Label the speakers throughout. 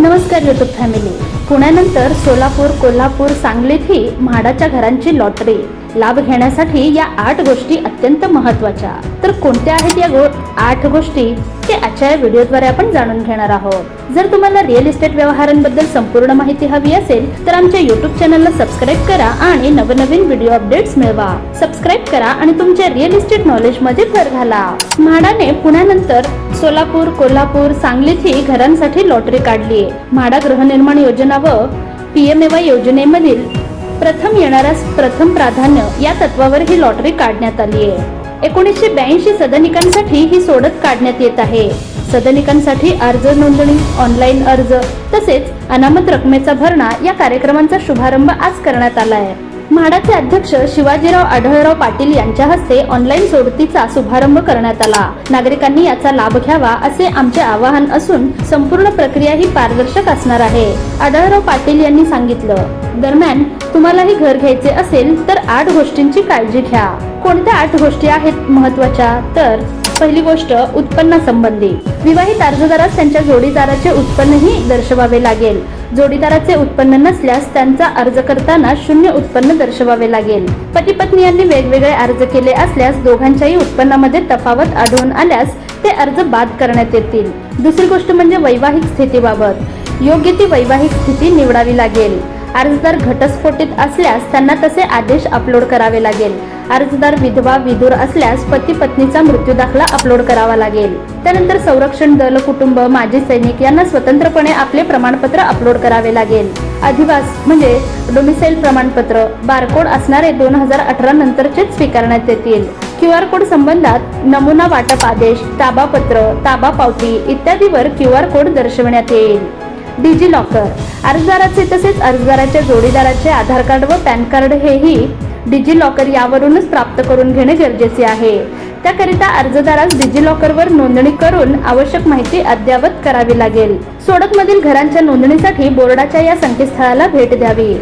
Speaker 1: नमस्कार YouTube family पुण्यानंतर सोलापूर कोल्हापूर सांगलीतही म्हाडाच्या घरांची लॉटरी लाभ घेण्यासाठी या आठ गोष्टी अत्यंत महत्त्वाच्या तर कोणत्या आहेत या गो आठ गोष्टी? ते आजच्या या व्हिडिओद्वारे आपण जाणून घेणार आहोत. जर तुम्हाला रिअल इस्टेट व्यवहारांबद्दल संपूर्ण माहिती हवी असेल तर आमच्या युट्यूब चॅनलला सबस्क्राईब करा आणि नवनवीन व्हिडिओ अपडेट्स मिळवा. सबस्क्राईब करा आणि तुमच्या रिअल इस्टेट नॉलेजमध्ये भर घाला. म्हाडाने पुण्यानंतर सोलापूर कोल्हापूर सांगलीतही घरांसाठी लॉटरी काढली आहे. म्हाडा गृहनिर्माण योजना व पीएमएवाय योजनेमधील प्रथम येणाऱ्यास प्रथम प्राधान्य या तत्वावर ही लॉटरी काढण्यात आली आहे. एकोणीसशे ब्याऐंशी सदनिकांसाठी ही सोडत काढण्यात येत आहे. सदनिकांसाठी अर्ज नोंदणी ऑनलाईन अर्ज तसेच अनामत रकमेचा भरणा या कार्यक्रमांचा शुभारंभ आज करण्यात आला आहे. म्हाडाचे अध्यक्ष शिवाजीराव आढळराव पाटील यांच्या हस्ते ऑनलाईन सोडतीचा शुभारंभ करण्यात आला. नागरिकांनी याचा लाभ घ्यावा असे आमचे आवाहन असून संपूर्ण प्रक्रिया ही पारदर्शक असणार आहे. आढळराव पाटील यांनी सांगितलं दरम्यान तुम्हालाही घर घ्यायचे असेल तर आठ गोष्टींची काळजी घ्या. कोणत्या आठ गोष्टी आहेत महत्त्वाच्या तर पहिली गोष्ट उत्पन्नासंबंधी विवाहित अर्जदारास त्यांच्या जोडीदाराचे उत्पन्नही दर्शवावे लागेल. जोडीदाराचे उत्पन्न नसल्यास त्यांचा अर्ज करताना शून्य उत्पन्न दर्शवावे लागेल. पती पत्नी यांनी वेगवेगळे अर्ज केले असल्यास दोघांच्याही उत्पन्नामध्ये तफावत आढळून आल्यास ते अर्ज बाद करण्यात येतील. दुसरी गोष्ट म्हणजे वैवाहिक स्थितीबाबत. योग्य ती वैवाहिक स्थिती निवडावी लागेल. अर्जदार घटस्फोटित असल्यास त्यांना तसे आदेश अपलोड करावे लागेल. अर्जदार विधवा विधूर असल्यास पती पत्नीचा मृत्यू दाखला अपलोड करावा लागेल. त्यानंतर संरक्षण दल कुटुंब माजी सैनिक यांना स्वतंत्रपणे आपले प्रमाणपत्र अपलोड करावे लागेल. अधिवास म्हणजे डोमिसाईल प्रमाणपत्र बारकोड असणारे दोन हजार अठरा नंतरचेच स्वीकारण्यात येतील. क्यू आर कोड संबंधात नमुना वाटप आदेश ताबापत्र ताबा पावती इत्यादीवर क्यू आर कोड दर्शविण्यात येईल. डिजी लॉकर अर्जदाराचे तसेच अर्जदाराच्या जोडीदाराचे आधार कार्ड व पॅन कार्ड हेही डिजी लॉकर यावरूनच प्राप्त करून घेणे गरजेचे आहे. त्याकरिता अर्जदारास डिजी लॉकरवर नोंदणी करून आवश्यक माहिती अद्ययावत करावी लागेल. सोडतमधील घरांच्या नोंदणीसाठी बोर्डाच्या या संकेतस्थळाला भेट द्यावी.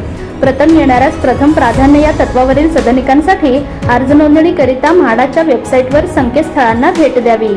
Speaker 1: प्रथम येणाऱ्यास प्रथम प्राधान्य या तत्वावरील सदनिकांसाठी अर्ज नोंदणीकरिता म्हाडाच्या वेबसाईटवर संकेतस्थळांना भेट द्यावी.